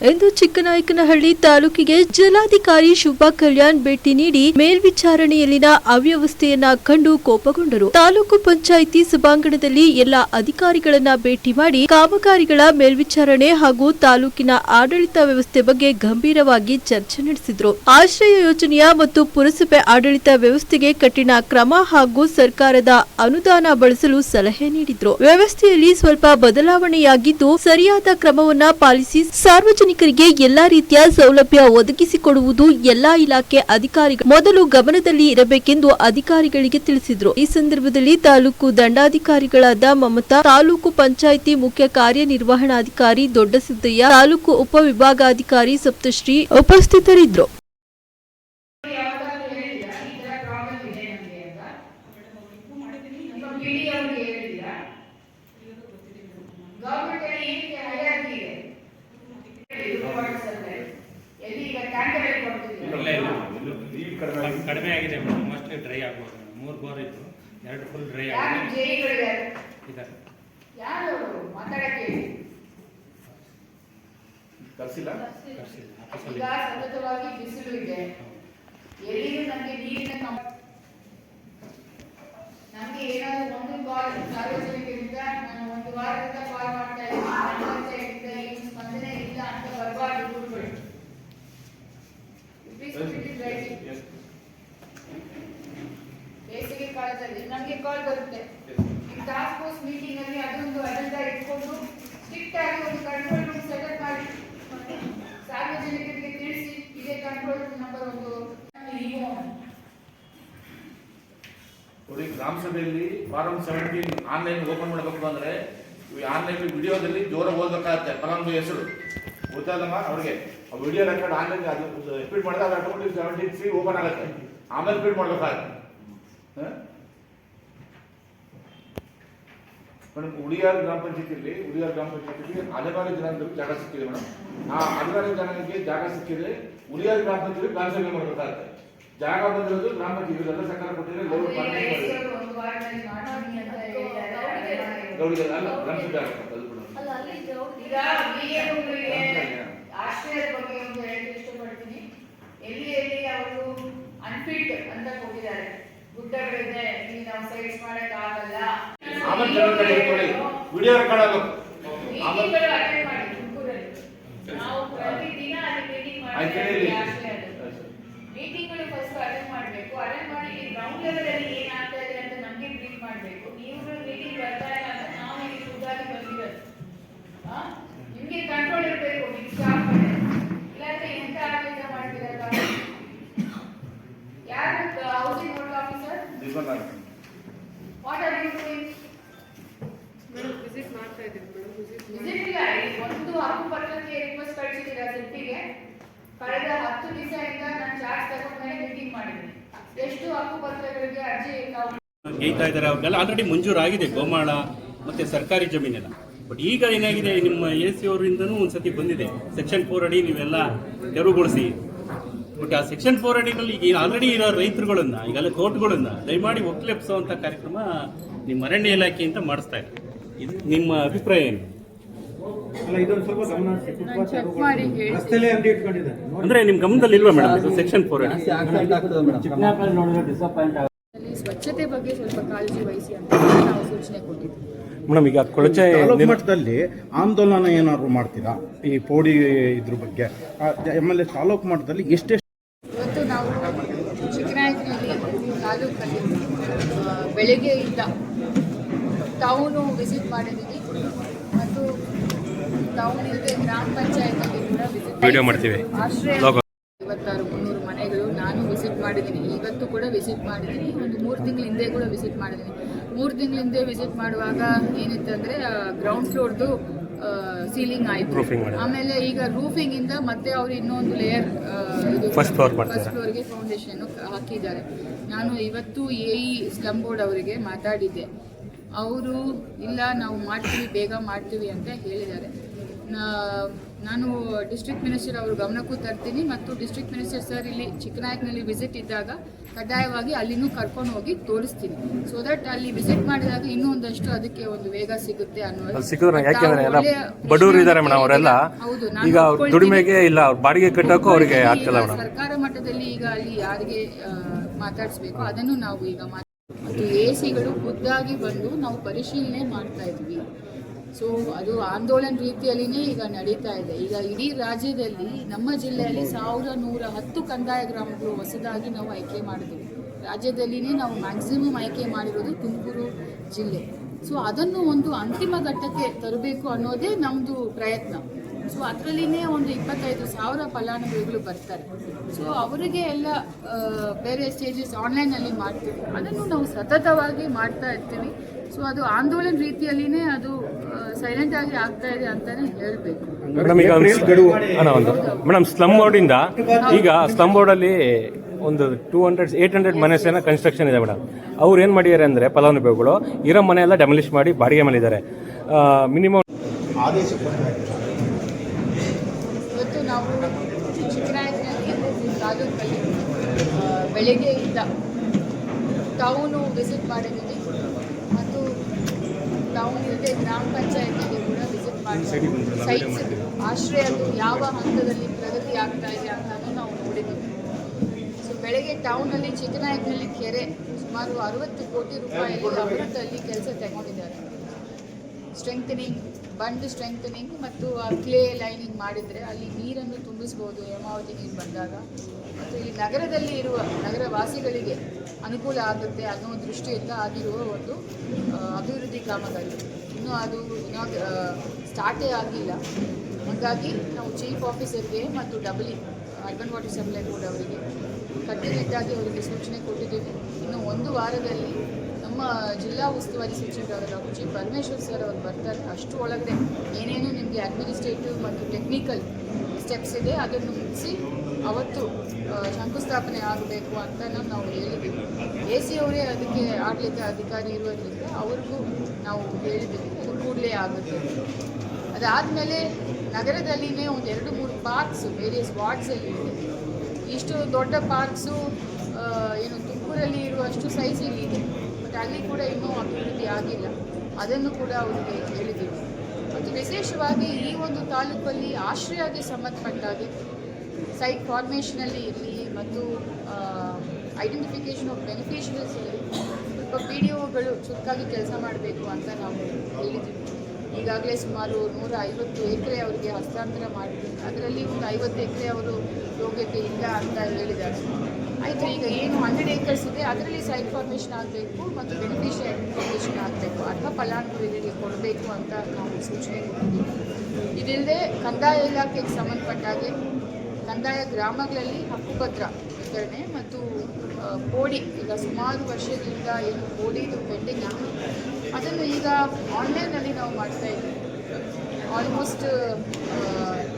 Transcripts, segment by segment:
ಎಂದು ಚಿಕ್ಕನಾಯಕನಹಳ್ಳಿ ತಾಲೂಕಿಗೆ ಜಿಲ್ಲಾಧಿಕಾರಿ ಶುಭಾ ಕಲ್ಯಾಣ್ ಭೇಟಿ ನೀಡಿ ಮೇಲ್ವಿಚಾರಣೆಯಲ್ಲಿನ ಅವ್ಯವಸ್ಥೆಯನ್ನ ಕಂಡು ಕೋಪಗೊಂಡರು. ತಾಲೂಕು ಪಂಚಾಯಿತಿ ಸಭಾಂಗಣದಲ್ಲಿ ಎಲ್ಲ ಅಧಿಕಾರಿಗಳನ್ನ ಭೇಟಿ ಮಾಡಿ ಕಾಮಗಾರಿಗಳ ಮೇಲ್ವಿಚಾರಣೆ ಹಾಗೂ ತಾಲೂಕಿನ ಆಡಳಿತ ವ್ಯವಸ್ಥೆ ಬಗ್ಗೆ ಗಂಭೀರವಾಗಿ ಚರ್ಚೆ ನಡೆಸಿದ್ರು. ಆಶ್ರಯ ಯೋಜನೆಯ ಮತ್ತು ಪುರಸಭೆ ಆಡಳಿತ ವ್ಯವಸ್ಥೆಗೆ ಕಠಿಣ ಕ್ರಮ ಹಾಗೂ ಸರ್ಕಾರದ ಅನುದಾನ ಬಳಸಲು ಸಲಹೆ ನೀಡಿದ್ರು. ವ್ಯವಸ್ಥೆಯಲ್ಲಿ ಸ್ವಲ್ಪ ಬದಲಾವಣೆಯಾಗಿದ್ದು, ಸರಿಯಾದ ಕ್ರಮವನ್ನ ಪಾಲಿಸಿ ಸಾರ್ವಜನಿಕರಿಗೆ ಎಲ್ಲಾ ರೀತಿಯ ಸೌಲಭ್ಯ ಒದಗಿಸಿಕೊಡುವುದು ಎಲ್ಲಾ ಇಲಾಖೆ ಅಧಿಕಾರಿಗಳು ಮೊದಲು ಗಮನದಲ್ಲಿ ಇರಬೇಕೆಂದು ಅಧಿಕಾರಿಗಳಿಗೆ ತಿಳಿಸಿದ್ರು. ಈ ಸಂದರ್ಭದಲ್ಲಿ ತಾಲೂಕು ದಂಡಾಧಿಕಾರಿಗಳಾದ ಮಮತಾ, ತಾಲೂಕು ಪಂಚಾಯಿತಿ ಮುಖ್ಯ ಕಾರ್ಯನಿರ್ವಹಣಾಧಿಕಾರಿ ದೊಡ್ಡಸಿದ್ದಯ್ಯ, ತಾಲೂಕು ಉಪವಿಭಾಗಾಧಿಕಾರಿ ಸಪ್ತಶ್ರೀ ಉಪಸ್ಥಿತರಿದ್ದರು ಯಾವ್ದಾದ್ರು ಹೇಳಿದ್ದೀರಾ ಈ ತರ ಪ್ರಾಬ್ಲಮ್ ಇದೆ ನಮಗೆ ಅಂತ ನಿಮ್ಮ ಬಿಡಿ ಅವ್ರಿಗೆ ಹೇಳಿದ್ದೀರಾ ಗೌರ್ಮೆಂಟ್ ಅಲ್ಲಿ ಏನಕ್ಕೆ ಹೈರಾರ್ಕಿ ಇದೆ ಇದು ಮಾಡಿ ಸರ್ಕಾರ. ಎಲ್ಲಿ ಈಗ ಟ್ಯಾಂಕರ್ ಅಲ್ಲಿ ಕೊಡ್ತಿದ್ದೀರಾ ಇಲ್ಲ ಇಲ್ಲ ಕಡಿಮೆ ಆಗಿದೆ ಮೇಡಮ್ ಮೋಸ್ಟ್ಲಿ ಡ್ರೈ ಆಗ್ಬೋದು ಮೂರು ಬೋರ್ ಇತ್ತು ಎರಡು ಫುಲ್ ಡ್ರೈ ಯಾರು ಆಗಿದೆ. ಇದ್ದಾರೆ ಕರ್ಸಿಲ್ಲ? ಈಗ ಸತತವಾಗಿ ಬಿಸಿಲು ಇದೆ. ಎಲ್ಲಿಯೂ ನಮಗೆ ನೀರಿನ ನಮಗೆ ಏನಾದ್ರು ಒಂದು ವಾರ ಸಾರ್ವಜನಿಕರಿಂದ ನಾನು ಒಂದು ವಾರದಿಂದ ನೋಡಿ, ಗ್ರಾಮ ಸಭೆಯಲ್ಲಿ ಫಾರಂ ಸೆವೆಂಟೀನ್ ಆನ್ಲೈನ್ ಓಪನ್ ಮಾಡಬೇಕು ಅಂದ್ರೆ ಆನ್ಲೈನ್ ವಿಡಿಯೋದಲ್ಲಿ ಜೋರ ಓದಬೇಕಾಗತ್ತೆ, ಫಲಾನುಭವಿ ಹೆಸರು. ಗೊತ್ತಾದಮ್ಮ ಅವ್ರಿಗೆ. ವಿಡಿಯೋ ರೆಕಾರ್ಡ್ ಆನ್ಲೈನ್ ಅದು ಸ್ಪೀಡ್ ಮಾಡಿದ್ರೆ ಅದು ಆಟೋಮೆಟಿಕ್ ಸೆವೆಂಟೀನ್ ಸಿ ಓಪನ್ ಆಗುತ್ತೆ. ಆಮೇಲೆ ರಿಪೀಟ್ ಮಾಡಬೇಕಾಗತ್ತೆ. ಮೇಡಮ್ ಉಡಿಯಾರ್ ಗ್ರಾಮ ಪಂಚಾಯತಿಯಲ್ಲಿ, ಉಡಿಯಾರ್ ಗ್ರಾಮ ಪಂಚಾಯತಿಯಲ್ಲಿ ಅಲೆಮಾರಿ ಜನಾಂಗಕ್ಕೆ ಜಾಗ ಸಿಕ್ಕಿದೆ ಮೇಡಮ್ ಆ ಅಲೆಮಾರಿ ಜನಾಂಗಕ್ಕೆ ಜಾಗ ಸಿಕ್ಕಿದೆ ಉಡಿಯಾರ್ ಗ್ರಾಮ ಪಂಚಾಯತಿ ಗ್ರಾಮ ಸಭೆ ಮಾಡಬೇಕಾಗತ್ತೆ. ಜಾಗ ಬಂದಿರೋದು ಗ್ರಾಮ ಜೀವದಲ್ಲ ಎಲ್ಲ ಸರ್ಕಾರ ಕೊಟ್ಟಿದ್ರೆ ಅಂತ ಹೇಳಿದ್ದಾರೆ. ಗೌಡಿಗೆ ಅಲ್ಲ ಗ್ರಾಮ ಜಾಗ ಆಗುತ್ತೆ ಅದು ಕೂಡ. ಆಶ್ರಯದ ಬಗ್ಗೆ ಒಂದು ಹೇಳಕ್ಕೆ ಇಷ್ಟಪಡ್ತೀನಿ. ಎಲ್ಲಿ ಎಲ್ಲಿ ಅವರು ಅನ್ಫಿಟ್ ಅಂತ ಕೊಟ್ಟಿದ್ದಾರೆ. ಗುಡ್ಡಗಳಿದೆ ಇಲ್ಲಿ ನಾವು ಸೈಡ್ಸ್ ಮಾಡಕ್ ಆಗಲ್ಲ. ಆಮೇಲೆ ಜನರ ಕಡೆ ವಿಡಿಯೋ ರೆಕಾರ್ಡ್ ಆಗಬೇಕು. ಆಮೇಲೆ ಮಾಡಿ ತುಮಕೂರಲ್ಲಿ. ನಾವು ಪ್ರತಿದಿನ ಅಲ್ಲಿ ಮೀಟಿಂಗ್ ಆಯ್ತು ಮಾಡ್ತಾ ಹೇಳಿ ಇದ್ದೀವಿ ಆಶ್ರಯದಲ್ಲಿ ಮೀಟಿಂಗ್ಗಳು ಫಸ್ಟ್ ಅಟೆಂಡ್ ಮಾಡಬೇಕು ಅಟೆಂಡ್ ಮಾಡಿ ಗ್ರೌಂಡ್ ಲೆವೆಲ್ ಅಲ್ಲಿ ಏನಾಗ್ತಾ ಇದೆ ಅಂತ ನಮಗೆ ಬ್ರೀಫ್ ಮಾಡಬೇಕು ನೀವು ಮೀಟಿಂಗ್ ಬರ್ತಾ ಇಲ್ಲ ಅಂತ ನಾವು ಇಲ್ಲಿ ಖುದ್ದಾಗಿ ಬಂದಿರೋದು ಆ? ನಿಮ್ಗೆ ಕಂಟ್ರೋಲ್ ಇರಬೇಕು ನಿಮ್ಮ ಸ್ಟಾಫ್ ಮೇಲೆ ಇಲ್ಲಾಂದ್ರೆ ಎಂತ ಆಡಳಿತ ಮಾಡ್ತೀರಲ್ಲ ಯಾರು housing board officer ದಿವ್ಸನ what are you doing visit ಮಾಡ್ತಾ ಇದ್ದೀನಿ ಮೇಡಮ್ ವಿಸಿಟ್ ವಿಸಿಟ್ ಇಲ್ಲ ಈ ಒಂದು ಹಕ್ಕು ಪತ್ರಕ್ಕೆ ರಿಕ್ವೆಸ್ಟ್ ಕಳಿಸಿದ್ದೀರಾ ಸಿಟ್ಟಿಗೆ ಕಳೆದ ಹತ್ತು ದಿವಸದಿಂದ ನಾನು ಚಾರ್ಜ್ ತಗೊಂಡ್ಮೇಲೆ ಮೀಟಿಂಗ್ ಮಾಡಿದ್ದೀನಿ ಎಷ್ಟು ಹಕ್ಕು ಪತ್ರಗಳಿಗೆ ಅರ್ಜಿ ತಾವು ಗೇಯ್ತಾ ಇದ್ದಾರೆ. ಅವ್ರಿಗೆಲ್ಲ ಆಲ್ರೆಡಿ ಮಂಜೂರಾಗಿದೆ. ಗೋಮಾಳ ಮತ್ತೆ ಸರ್ಕಾರಿ ಜಮೀನೆಲ್ಲ. ಬಟ್ ಈಗ ಏನಾಗಿದೆ? ನಿಮ್ಮ ಎ ಸಿ ಅವರಿಂದನೂ ಒಂದ್ಸತಿ ಬಂದಿದೆ. ಸೆಕ್ಷನ್ ಫೋರ್ ಅಡಿ ನೀವೆಲ್ಲ ತೆರವುಗೊಳಿಸಿ. ಬಟ್ ಆ ಸೆಕ್ಷನ್ ಫೋರ್ ಅಡಿನಲ್ಲಿ ಈಗ ಆಲ್ರೆಡಿ ಇರೋ ರೈತರುಗಳನ್ನ ಈಗೆಲ್ಲ ಕೋರ್ಟ್ಗಳನ್ನು ದಯಮಾಡಿ ಒಕ್ಲೆಪ್ಸುವಂಥ ಕಾರ್ಯಕ್ರಮ ನಿಮ್ಮ ಅರಣ್ಯ ಇಲಾಖೆಯಿಂದ ಮಾಡಿಸ್ತಾ ಇದೆ ಇದು ನಿಮ್ಮ ಅಭಿಪ್ರಾಯ ಏನು? ಅಲ್ಲ ಇದೊಂದು ಸ್ವಲ್ಪ ಗಮನ ಹರಿಸಿ. ಫುಟ್ಪಾತ್ ಯಾರು ರಸ್ತೆಲೇ ಅಂಗಡಿ ಇಟ್ಕೊಂಡಿದ್ದಾರೆ. ನೋಡಿ. ಅಂದ್ರೆ ನಿಮ್ ಗಮನದಲ್ಲಿ ಇಲ್ವಾ ಮೇಡಮ್ ಇದು ಸೆಕ್ಷನ್ ಫೋರ್ ಮೇಡಮ್ ಅಲ್ಲಿ ಸ್ವಚ್ಛತೆ ಬಗ್ಗೆ ಸ್ವಲ್ಪ ಕಾಳಜಿ ವಹಿಸಿ ಅಂತ ನಾವು ಸೂಚನೆ ಕೊಟ್ಟಿದ್ವಿ ಮೇಡಮ್ ಈಗ ಕೊಳಚೆ ತಾಲೂಕು ಮಟ್ಟದಲ್ಲಿ ಆಂದೋಲನ ಏನಾದ್ರು ಮಾಡ್ತೀರಾ? ಈ ಪೋಡಿ ಇದ್ರ ಬಗ್ಗೆ. ಆಮೇಲೆ ತಾಲೂಕು ಮಟ್ಟದಲ್ಲಿ ಎಷ್ಟೆಷ್ಟು ಇವತ್ತು ನಾವು ಚಿಕ್ಕನಾಯಕನಲ್ಲಿ ತಾಲೂಕಲ್ಲಿ ಆ, ಬೆಳಗ್ಗೆಯಿಂದ ಟೌನು ವಿಸಿಟ್ ಮಾಡಿದ್ದೀವಿ ಮತ್ತು ಟೌನ್ ಇಲ್ಲದೆ ಗ್ರಾಮ ಪಂಚಾಯತಲ್ಲಿ ಕೂಡ ವಿಸಿಟ್ ವಿಡಿಯೋ ಮಾಡ್ತೀವಿ. ಐವತ್ತಾರು ಮುನ್ನೂರು ಮನೆಗಳು ನಾನು ವಿಸಿಟ್ ಮಾಡಿದ್ದೀನಿ. ಇವತ್ತು ಕೂಡ ವಿಸಿಟ್ ಮಾಡಿದ್ದೀನಿ. ಒಂದು ಮೂರು ತಿಂಗಳ ಹಿಂದೆ ಕೂಡ ವಿಸಿಟ್ ಮಾಡಿದ್ದೀನಿ. ಮೂರು ತಿಂಗಳ ಹಿಂದೆ ವಿಸಿಟ್ ಮಾಡುವಾಗ ಏನಿತ್ತಂದರೆ ಗ್ರೌಂಡ್ ಫ್ಲೋರ್ದು ಸೀಲಿಂಗ್ ಆಯಿತು. ಆಮೇಲೆ ಈಗ ರೂಫಿಂಗ್ ಇಂದ ಮತ್ತೆ ಅವರು ಇನ್ನೊಂದು ಲೇಯರ್. ಫಸ್ಟ್ ಫ್ಲೋರ್ಗೆ ಫೌಂಡೇಶನ್ ಹಾಕಿದ್ದಾರೆ. ನಾನು ಇವತ್ತು ಎ ಇ ಸ್ಲಮ್ ಬೋರ್ಡ್ ಅವರಿಗೆ ಮಾತಾಡಿದ್ದೆ. ಅವರು ಇಲ್ಲ ನಾವು ಮಾಡ್ತೀವಿ ಬೇಗ ಮಾಡ್ತೀವಿ ಅಂತ ಹೇಳಿದ್ದಾರೆ. ನಾನು ಡಿಸ್ಟ್ರಿಕ್ಟ್ ಮಿನಿಸ್ಟರ್ ಅವರು ಗಮನಕ್ಕೂ ತರ್ತೀನಿ ಮತ್ತು ಡಿಸ್ಟ್ರಿಕ್ಟ್ ಮಿನಿಸ್ಟರ್ ಸರ್ ಇಲ್ಲಿ ಚಿಕ್ಕನಾಯಕನಲ್ಲಿ ವಿಸಿಟ್ ಇದ್ದಾಗ ಕಡ್ಡಾಯವಾಗಿ ಅಲ್ಲಿನೂ ಕರ್ಕೊಂಡು ಹೋಗಿ ತೋರಿಸ್ತೀನಿ. ಸೊ ದಟ್ ಅಲ್ಲಿ ವಿಸಿಟ್ ಮಾಡಿದಾಗ ಇನ್ನೂ ಒಂದಷ್ಟು ಅದಕ್ಕೆ ಒಂದು ವೇಗ ಸಿಗುತ್ತೆ ಅನ್ನೋದು ಸಿಕ್ಕಿದ್ರೆ ಯಾಕೆಂದ್ರೆ ಎಲ್ಲ ಒಳ್ಳೆಯ ಬಡವರು ಇದ್ದಾರೆ ಮೇಡಮ್ ಅವರೆಲ್ಲ. ಹೌದು, ಈಗ ದುಡಿಮೆಗೆ ಇಲ್ಲ ಬಾಡಿಗೆ ಕಟ್ಟೋಕ್ಕೂ ಅವರಿಗೆ ಆಗ್ತಿಲ್ಲ ಮೇಡಮ್. ಸರ್ಕಾರ ಮಟ್ಟದಲ್ಲಿ ಈಗ ಅಲ್ಲಿ ಯಾರಿಗೆ ಮಾತಾಡಿಸ್ಬೇಕು ಅದನ್ನು ನಾವು ಈಗ ಮತ್ತು ಎ ಸಿಗಳು ಖುದ್ದಾಗಿ ಬಂದು ನಾವು ಪರಿಶೀಲನೆ ಮಾಡ್ತಾ ಇದ್ವಿ. ಸೊ ಅದು ಆಂದೋಲನ ರೀತಿಯಲ್ಲಿನೇ ಈಗ ನಡೀತಾ ಇದೆ. ಈಗ ಇಡೀ ರಾಜ್ಯದಲ್ಲಿ, ನಮ್ಮ ಜಿಲ್ಲೆಯಲ್ಲಿ ಸಾವಿರ ನೂರ ಹತ್ತು ಕಂದಾಯ ಗ್ರಾಮಗಳು ಹೊಸದಾಗಿ ನಾವು ಆಯ್ಕೆ ಮಾಡಿದ್ವಿ. ರಾಜ್ಯದಲ್ಲಿನೇ ನಾವು ಮ್ಯಾಕ್ಸಿಮಮ್ ಆಯ್ಕೆ ಮಾಡಿರೋದು ತುಮಕೂರು ಜಿಲ್ಲೆ. ಸೊ ಅದನ್ನು ಒಂದು ಅಂತಿಮ ಘಟ್ಟಕ್ಕೆ ತರಬೇಕು ಅನ್ನೋದೇ ನಮ್ಮದು ಪ್ರಯತ್ನ. ಸೊ ಅದರಲ್ಲಿನೇ ಒಂದು ಇಪ್ಪತ್ತೈದು ಸಾವಿರ ಫಲಾನುಭವಿಗಳು ಬರ್ತಾರೆ. ಸೊ ಅವರಿಗೆ ಎಲ್ಲ ಬೇರೆ ಸ್ಟೇಜಸ್ ಆನ್ಲೈನಲ್ಲಿ ಮಾಡ್ತೀವಿ. ಅದನ್ನು ನಾವು ಸತತವಾಗಿ ಮಾಡ್ತಾ ಇರ್ತೀವಿ. ಸೊ ಅದು ಆಂದೋಲನ ರೀತಿಯಲ್ಲಿನೇ ಅದು ಸೈಲೆಂಟ್ ಆಗಿ ಆಗ್ತಾ ಇದೆ ಅಂತಾನೆ ಹೇಳಬೇಕು. ಮೇಡಮ್ ಈಗ ಅಣ್ಣ ಒಂದು ಮೇಡಮ್ ಸ್ಲಮ್ ಬೋರ್ಡಿಂದ ಈಗ ಸ್ಲಮ್ ಬೋರ್ಡಲ್ಲಿ ಒಂದು ಟೂ ಹಂಡ್ರೆಡ್ ಏಟ್ ಹಂಡ್ರೆಡ್ ಮನೆಸ್ ಏನೋ ಕನ್ಸ್ಟ್ರಕ್ಷನ್ ಇದೆ ಮೇಡಮ್ ಅವ್ರು ಏನು ಮಾಡಿದ್ದಾರೆ ಅಂದರೆ ಫಲಾನುಭವಿಗಳು ಇರೋ ಮನೆ ಎಲ್ಲ ಡೆಮಲಿಷ್ ಮಾಡಿ ಬಾಡಿಗೆ ಮಾಡಿದ್ದಾರೆ ಮಿನಿಮಮ್ ಇವತ್ತು ನಾವು ತಾಲೂಕಲ್ಲಿ ಬೆಳಗ್ಗೆಯಿಂದ ಟೌನು ವಿಸಿಟ್ ಮಾಡಿದ್ದೀವಿ. ಇಲ್ಲದೆ ಗ್ರಾಮ ಪಂಚಾಯತಿಗೆ ಕೂಡ ವಿಸಿಟ್ ಮಾಡಿ ಸೈಟ್ಸ್ ಆಶ್ರಯದ್ದು ಯಾವ ಹಂತದಲ್ಲಿ ಪ್ರಗತಿ ಆಗ್ತಾ ಇದೆ ಅಂತಲೂ ನಾವು ನೋಡಿದ್ದೀವಿ. ಸೊ ಬೆಳಗ್ಗೆ ಟೌನಲ್ಲಿ ಚಿಕ್ಕನಾಯಕನಲ್ಲಿ ಕೆರೆ ಸುಮಾರು ಅರವತ್ತು ಕೋಟಿ ರೂಪಾಯಿ ಅಲ್ಲಿ ಕೆಲಸ ತಗೊಂಡಿದ್ದಾರೆ. ಸ್ಟ್ರೆಂಥನಿಂಗ್ ಬಂಡ್ ಸ್ಟ್ರೆಂಥನಿಂಗ್ ಮತ್ತು ಆ ಕ್ಲೇ ಲೈನಿಂಗ್ ಮಾಡಿದರೆ ಅಲ್ಲಿ ನೀರನ್ನು ತುಂಬಿಸ್ಬೋದು ಹೇಮಾವತಿ ನೀರು ಬಂದಾಗ. ಮತ್ತು ಇಲ್ಲಿ ನಗರದಲ್ಲಿ ಇರುವ ನಗರವಾಸಿಗಳಿಗೆ ಅನುಕೂಲ ಆಗುತ್ತೆ ಅನ್ನೋ ದೃಷ್ಟಿಯಿಂದ ಆಗಿರುವ ಒಂದು ಅಭಿವೃದ್ಧಿ ಕಾಮಗಾರಿ ಇನ್ನೂ ಅದು ಇನ್ನೂ ಸ್ಟಾರ್ಟೇ ಆಗಿಲ್ಲ ಹಾಗಾಗಿ ನಾವು ಚೀಫ್ ಆಫೀಸರ್ಗೆ ಮತ್ತು ಡಬ್ಲಿ ಅರ್ಬನ್ ವಾಟರ್ ಸಪ್ಲೈ ಬೋರ್ಡ್ ಅವರಿಗೆ ಕಟ್ಟುನಿಟ್ಟಾಗಿ ಅವರಿಗೆ ಸೂಚನೆ ಕೊಟ್ಟಿದ್ದೀವಿ. ಇನ್ನು ಒಂದು ವಾರದಲ್ಲಿ ನಮ್ಮ ಜಿಲ್ಲಾ ಉಸ್ತುವಾರಿ ಸಚಿವರಾದ ಜಿ. ಪರಮೇಶ್ವರ್ ಸರ್ ಅವರು ಬರ್ತಾರೆ. ಅಷ್ಟು ಒಳಗಡೆ ಏನೇನು ನಿಮಗೆ ಅಡ್ಮಿನಿಸ್ಟ್ರೇಟಿವ್ ಮತ್ತು ಟೆಕ್ನಿಕಲ್ ಸ್ಟೆಪ್ಸ್ ಇದೆ, ಅದನ್ನು ಮುಗಿಸಿ ಅವತ್ತು ಶಂಕುಸ್ಥಾಪನೆ ಆಗಬೇಕು ಅಂತ ನಾವು ಹೇಳಿದ್ದೀವಿ. ಎ ಸಿ ಅವರೇ ಅದಕ್ಕೆ ಆಡಳಿತ ಅಧಿಕಾರಿ ಇರೋದ್ರಿಂದ ಅವ್ರಿಗೂ ನಾವು ಹೇಳಿದ್ದೀವಿ ಅದು ಕೂಡಲೇ ಆಗುತ್ತೆ ಅದಾದಮೇಲೆ ನಗರದಲ್ಲಿನೇ ಒಂದು ಎರಡು ಮೂರು ಪಾರ್ಕ್ಸು ವೇರಿಯಸ್ ವಾರ್ಡ್ಸಲ್ಲಿ ಇದೆ. ಇಷ್ಟು ದೊಡ್ಡ ಪಾರ್ಕ್ಸು ಏನು ತುಮಕೂರಲ್ಲಿ ಇರುವಷ್ಟು ಸೈಜ್ ಇಲ್ಲಿ ಇದೆ. ಬಟ್ ಅಲ್ಲಿ ಕೂಡ ಇನ್ನೂ ಅಭಿವೃದ್ಧಿ ಆಗಿಲ್ಲ. ಅದನ್ನು ಕೂಡ ಅವರಿಗೆ ಹೇಳಿದ್ದೀವಿ. ಮತ್ತು ವಿಶೇಷವಾಗಿ ಈ ಒಂದು ತಾಲೂಕಲ್ಲಿ ಆಶ್ರಯಕ್ಕೆ ಸಂಬಂಧಪಟ್ಟಾಗಿ ಸೈಟ್ ಫಾರ್ಮೇಷನಲ್ಲಿ ಇರಲಿ ಮತ್ತು ಐಡೆಂಟಿಫಿಕೇಷನ್ ಆಫ್ ಬೆನಿಫಿಷರೀಸಲ್ಲಿ ಪಿ ಡಿ ಒಗಳು ಚುಕ್ಕಾಗಿ ಕೆಲಸ ಮಾಡಬೇಕು ಅಂತ ನಾವು ಹೇಳಿದ್ದೀವಿ. ಈಗಾಗಲೇ ಸುಮಾರು ನೂರ ಐವತ್ತು ಎಕರೆ ಅವರಿಗೆ ಹಸ್ತಾಂತರ ಮಾಡಿದ್ವಿ. ಅದರಲ್ಲಿ ಒಂದು ಐವತ್ತು ಎಕರೆ ಅವರು ಯೋಗ್ಯತೆ ಇಲ್ಲ ಅಂತ ಹೇಳಿದ್ದಾರೆ. ಆಯಿತು, ಈಗ ಏನು ಹಂಡ್ರೆಡ್ ಏಕರ್ಸ್ ಇದೆ, ಅದರಲ್ಲಿ ಸೈಟ್ ಫಾರ್ಮೇಷನ್ ಆಗಬೇಕು ಮತ್ತು ಬೆನಿಫಿಷಿಯರಿ ಇನ್ಫಾರ್ಮೇಷನ್ ಆಗಬೇಕು. ಅಥವಾ ಫಲಾನುಭವಿಗಳಿಗೆ ಕೊಡಬೇಕು ಅಂತ ನಾವು ಸೂಚನೆ ಕೊಟ್ಟಿದ್ದೀವಿ. ಇದಿಲ್ಲದೆ ಕಂದಾಯ ಇಲಾಖೆಗೆ ಸಂಬಂಧಪಟ್ಟಾಗೆ ಕಂದಾಯ ಗ್ರಾಮಗಳಲ್ಲಿ ಹಕ್ಕುಪತ್ರ ವಿತರಣೆ ಮತ್ತು ಕೋಡಿ, ಈಗ ಸುಮಾರು ವರ್ಷದಿಂದ ಏನು ಕೋಡಿ ಪೆಂಡಿಂಗ್ ಅದನ್ನು ಈಗ ಆನ್ಲೈನಲ್ಲಿ ನಾವು ಮಾಡ್ತಾ ಇದ್ದೀವಿ. ಆಲ್ಮೋಸ್ಟ್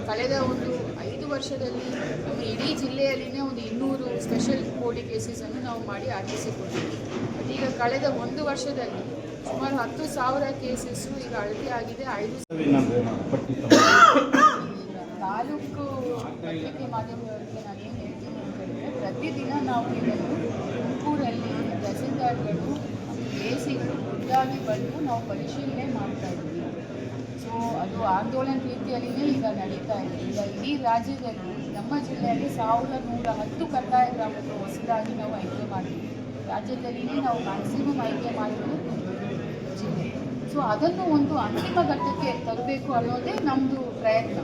ಕಳೆದ ಒಂದು ಐದು ವರ್ಷದಲ್ಲಿ ನಮ್ಮ ಇಡೀ ಜಿಲ್ಲೆಯಲ್ಲಿನೇ ಒಂದು ಇನ್ನೂರು ಸ್ಪೆಷಲ್ ಕೋಡಿ ಕೇಸಸನ್ನು ನಾವು ಮಾಡಿ ಆರಿಸಿಕೊಂಡಿದ್ದೀವಿ ಮತ್ತು ಈಗ ಕಳೆದ ಒಂದು ವರ್ಷದಲ್ಲಿ ಸುಮಾರು ಹತ್ತು ಸಾವಿರ ಕೇಸಸ್ಸು ಈಗ ಅಳತೆ ಆಗಿದೆ. ಐದು ತಾಲೂಕು ಪತ್ರಿಕೆ ಮಾಧ್ಯಮಗಳಿಗೆ ನಾನು ಏನು ಹೇಳ್ತೀನಿ ಅಂತ ಹೇಳಿದ್ರೆ ಪ್ರತಿದಿನ ನಾವು ಇದನ್ನು ತುಮಕೂರಲ್ಲಿ ತಹಸೀಲ್ದಾರ್ಗಳು ಎ ಸಿಗಳು ಖುದ್ದಾಗಿ ಬಂದು ನಾವು ಪರಿಶೀಲನೆ ಮಾಡ್ತಾ ಇದ್ದೀವಿ. ಸೊ ಅದು ಆಂದೋಲನ ರೀತಿಯಲ್ಲಿಯೇ ಈಗ ನಡೀತಾ ಇದೆ. ಈಗ ಇಡೀ ರಾಜ್ಯದಲ್ಲಿ, ನಮ್ಮ ಜಿಲ್ಲೆಯಲ್ಲಿ ಸಾವಿರದ ನೂರ ಹತ್ತು ಕಂದಾಯ ಗ್ರಾಮಗಳು ಹೊಸದಾಗಿ ನಾವು ಆಯ್ಕೆ ಮಾಡ್ತೀವಿ ರಾಜ್ಯದಲ್ಲಿಯೇ ನಾವು ಮ್ಯಾಕ್ಸಿಮಮ್ ಆಯ್ಕೆ ಮಾಡಿರೋದು ಜಿಲ್ಲೆ. ಸೊ ಅದನ್ನು ಒಂದು ಅಂತಿಮ ಘಟ್ಟಕ್ಕೆ ತರಬೇಕು ಅನ್ನೋದೇ ನಮ್ಮದು ಪ್ರಯತ್ನ.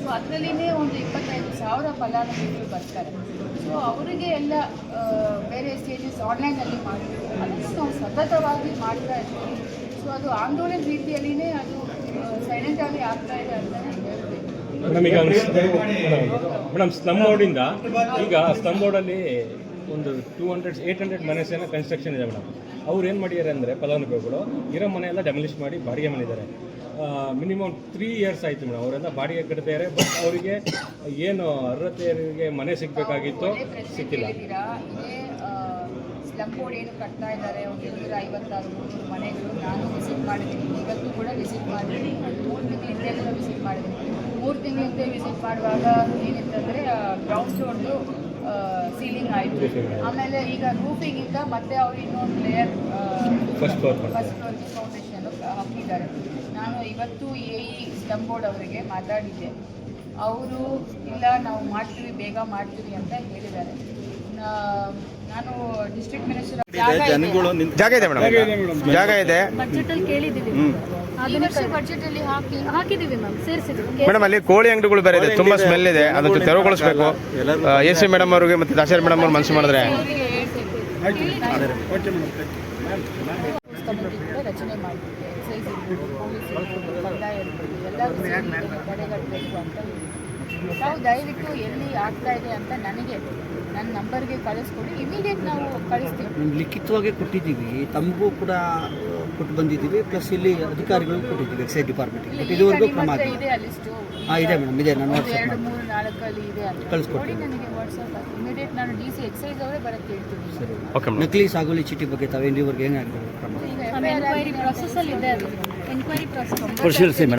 ಸೊ ಅದರಲ್ಲಿನೇ ಒಂದು ಇಪ್ಪತ್ತೈದು ಸಾವಿರ ಫಲಾನುಭವಿಗಳು ಬರ್ತಾರೆ. ಸೊ ಅವರಿಗೆ ಎಲ್ಲ ಬೇರೆ ಸ್ಟೇಜಸ್ ಆನ್ಲೈನಲ್ಲಿ ಮಾಡ್ತೀವಿ ಅದನ್ನು ನಾವು ಸತತವಾಗಿ ಮಾಡ್ತಾ ಇದ್ದೀವಿ. ಸೊ ಅದು ಆಂದೋಲನ ರೀತಿಯಲ್ಲಿನೇ ಅದು ಸೈಲೆಂಟ್ ಆಗಿ ಆಗ್ತಾ ಇದೆ ಮೇಡಮ್, ಈಗ ಮೇಡಮ್, ಸ್ಲಮ್ ಬೋರ್ಡಿಂದ ಈಗ ಸ್ಲಮ್ ಬೋರ್ಡಲ್ಲಿ ಒಂದು ಟೂ ಹಂಡ್ರೆಡ್ ಏಯ್ಟ್ ಹಂಡ್ರೆಡ್ ಮನೆಸೇನ ಕನ್ಸ್ಟ್ರಕ್ಷನ್ ಇದೆ ಮೇಡಮ್. ಅವ್ರು ಏನು ಮಾಡಿದ್ದಾರೆ ಅಂದರೆ ಫಲಾನುಭವಿಗಳು ಇರೋ ಮನೆಯೆಲ್ಲ ಡೆಮಲಿಷ್ ಮಾಡಿ ಬಾಡಿಗೆ ಮಾಡಿದ್ದಾರೆ ಮಿನಿಮಮ್ ತ್ರೀ ಇಯರ್ಸ್ ಆಯಿತು ಮೇಡಮ್. ಅವರೆಲ್ಲ ಬಾಡಿಗೆ ಕಟ್ಟಿದ್ದಾರೆ ಬಟ್ ಅವರಿಗೆ ಏನು ಅರ್ಹತೆಯವರಿಗೆ ಮನೆ ಸಿಗಬೇಕಾಗಿತ್ತು ಸಿಕ್ಕಿಲ್ಲ. ಸ್ಲಮ್ ಬೋರ್ಡ್ ಏನು ಕಟ್ತಾ ಇದ್ದಾರೆ? ಒಂದು ಐವತ್ತಾರು ಮುನ್ನೂರು ಮನೆಗಳು ನಾನು ವಿಸಿಟ್ ಮಾಡಿದ್ದೀನಿ. ಇವತ್ತು ಕೂಡ ವಿಸಿಟ್ ಮಾಡಿದ್ದೀನಿ. ಮೂರು ತಿಂಗಳಿಂದ ಕೂಡ ವಿಸಿಟ್ ಮಾಡಿದ್ದೀನಿ. ಮೂರು ತಿಂಗಳಿಂದ ವಿಸಿಟ್ ಮಾಡುವಾಗ ಏನಿತ್ತಂದರೆ ಗ್ರೌಂಡ್ ಫ್ಲೋರ್ದು ಸೀಲಿಂಗ್ ಆಯಿತು. ಆಮೇಲೆ ಈಗ ರೂಫಿಗಿಂತ ಮತ್ತೆ ಅವರು ಇನ್ನೊಂದು layer first floor first floor foundation ಹಾಕಿದ್ದಾರೆ. ನಾನು ಇವತ್ತು ಎ ಇ ಬೋರ್ಡ್ ಅವರಿಗೆ ಮಾತಾಡಿದ್ದೆ. ಅವರು ಇಲ್ಲ ನಾವು ಮಾಡ್ತೀವಿ ಬೇಗ ಮಾಡ್ತೀವಿ ಅಂತ ಹೇಳಿದ್ದಾರೆ. ನಾನು ಡಿಸ್ಟ್ರಿಕ್ಟ್ ಮಿನಿಸ್ಟರ್ ಜಾಗ ಇದೆ. ಮೇಡಮ್. ಜಾಗ ಇದೆ ಬಜೆಟ್ ಅಲ್ಲಿ ಕೇಳಿದೀವಿ ಈ ವರ್ಷ ಬಜೆಟ್ ಅಲ್ಲಿ ಹಾಕಿ ಹಾಕಿದೀವಿ ಮ್ಯಾಮ್. ಮೇಡಮ್ ಅಲ್ಲಿ ಕೋಳಿ ಅಂಗಡಿಗಳು ಬೇರೆ ಇದೆ. ತುಂಬಾ ಸ್ಮೆಲ್ ಇದೆ. ಅದಕ್ಕೆ ತೆರವುಗೊಳಿಸಬೇಕು. ಎ ಸಿ ಮೇಡಮ್ ಅವ್ರಿಗೆ ಮತ್ತೆ ದಾಸರಿ ಮೇಡಮ್ ಅವ್ರು ಮನಸ್ಸು ಮಾಡಿದ್ರೆ ಅವರಿಗೆ ಹೇಳ್ತೇವೆ ಕಮಿಟಿ ಕೂಡ ರಚನೆ ಮಾಡಿದ್ವಿ ಎಕ್ಸೈಸ್ ಇರ್ಬೋದು ಪೊಲೀಸ್ ಇರ್ಬೋದು ಕಂದಾಯ ಇರ್ಬೋದು ಎಲ್ಲರೂ ಸೇರಿ ಇದನ್ನು ತಡೆಗಟ್ಟಬೇಕು ಅಂತ ಹೇಳಿ ನಾವು ದಯವಿಟ್ಟು ಎಲ್ಲಿ ಆಗ್ತಾ ಇದೆ ಅಂತ ನನಗೆ ನನ್ನ ನಂಬರ್ಗೆ ಕಳಿಸ್ಕೊಡಿ. ಇಮಿಡಿಯೇಟ್ ನಾವು ಕಳಿಸ್ತೀವಿ. ಲಿಖಿತವಾಗಿ ಕೊಟ್ಟಿದ್ದೀವಿ. ತಮಗೂ ಕೂಡ ಕೊಟ್ಟು ಬಂದಿದ್ದೀವಿ. ಪ್ಲಸ್ ಇಲ್ಲಿ ಅಧಿಕಾರಿಗಳು ಕೊಟ್ಟಿದ್ದೀವಿ ಎಕ್ಸೈಸ್ ಬಟ್ ಇದುವರೆಗೂ ಕ್ರಮ ಇದೆ ಆ ಹಾಂ ಇದೆ ಮೇಡಮ್ ಇದೆ ನಾನು ಎರಡು ಮಾಡಿ ಮೂರು ನಾಲ್ಕಲ್ಲಿ ಇದೆ ಅಂತ. ಕಳಿಸ್ಕೊಡಿ ಕೊಡಿ ನನಗೆ ವಾಟ್ಸಪ್ ಇಮಿಡಿಯೇಟ್ ನಾನು ಡಿ ಸಿ ಎಕ್ಸೈಸ್ ಅವರೇ ಬರಕ್ಕೆ ಹೇಳ್ತೀನಿ. ಓಕೆ ಮೇಡಮ್ ನಕಲಿ ಸಾಗುವಳಿ ಚೀಟಿ ಬಗ್ಗೆ ತಾವು ಇಲ್ಲಿವರೆಗೆ ಹೆಂಗಾಗಿದೆ ಕ್ರಮ? ಎನ್ಕ್ವೈರಿ ಆಗಿದೆ. ಅಲ್ಲಿ ಇದೆ ಅದು. ಎನ್ಕ್ವೈರಿ ಪ್ರಾಸೆಸ್ ಪರಿಶೀಲಿಸಿ ಮೇಡಮ್